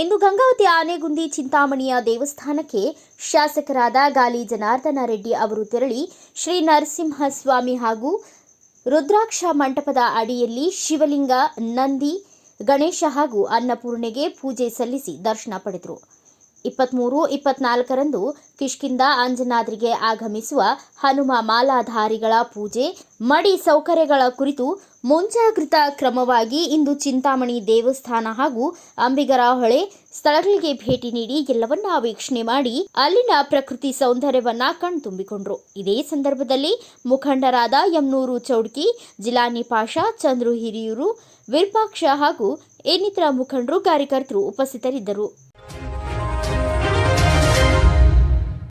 ಕಟ್ಟೆಗುಂದಿ ಚಿಂತಾಮಣಿಯ ದೇವಸ್ಥಾನಕ್ಕೆ ಶಾಸಕರಾದ ಗಾಲಿ ಜನಾರ್ದನ ರೆಡ್ಡಿ ಅವರು ತೆರಳಿ ಶ್ರೀ ನರಸಿಂಹಸ್ವಾಮಿ ಹಾಗೂ ರುದ್ರಾಕ್ಷ ಮಂಟಪದ ಅಡಿಯಲ್ಲಿ ಶಿವಲಿಂಗ, ನಂದಿ, ಗಣೇಶ ಹಾಗೂ ಅನ್ನಪೂರ್ಣೆಗೆ ಪೂಜೆ ಸಲ್ಲಿಸಿ ದರ್ಶನ ಪಡೆದರು. ಇಪ್ಪತ್ತ್ಮೂರು ಇಪ್ಪತ್ನಾಲ್ಕರಂದು ಕಿಷ್ಕಿಂದ ಅಂಜನಾದ್ರಿಗೆ ಆಗಮಿಸುವ ಹನುಮ ಮಾಲಾಧಾರಿಗಳ ಪೂಜೆ, ಮಡಿ ಸೌಕರ್ಯಗಳ ಕುರಿತು ಮುಂಜಾಗ್ರತಾ ಕ್ರಮವಾಗಿ ಇಂದು ಚಿಂತಾಮಣಿ ದೇವಸ್ಥಾನ ಹಾಗೂ ಅಂಬಿಗರ ಹೊಳೆ ಸ್ಥಳಗಳಿಗೆ ಭೇಟಿ ನೀಡಿ ಎಲ್ಲವನ್ನ ವೀಕ್ಷಣೆ ಮಾಡಿ ಅಲ್ಲಿನ ಪ್ರಕೃತಿ ಸೌಂದರ್ಯವನ್ನ ಕಣ್ತುಂಬಿಕೊಂಡ್ರು. ಇದೇ ಸಂದರ್ಭದಲ್ಲಿ ಮುಖಂಡರಾದ ಯಮ್ನೂರು ಚೌಡ್ಕಿ, ಜಿಲಾನಿ ಪಾಷಾ, ಚಂದ್ರು ಹಿರಿಯೂರು, ವಿರ್ಪಾಕ್ಷ ಹಾಗೂ ಇನ್ನಿತರ ಮುಖಂಡರು, ಕಾರ್ಯಕರ್ತರು ಉಪಸ್ಥಿತರಿದ್ದರು.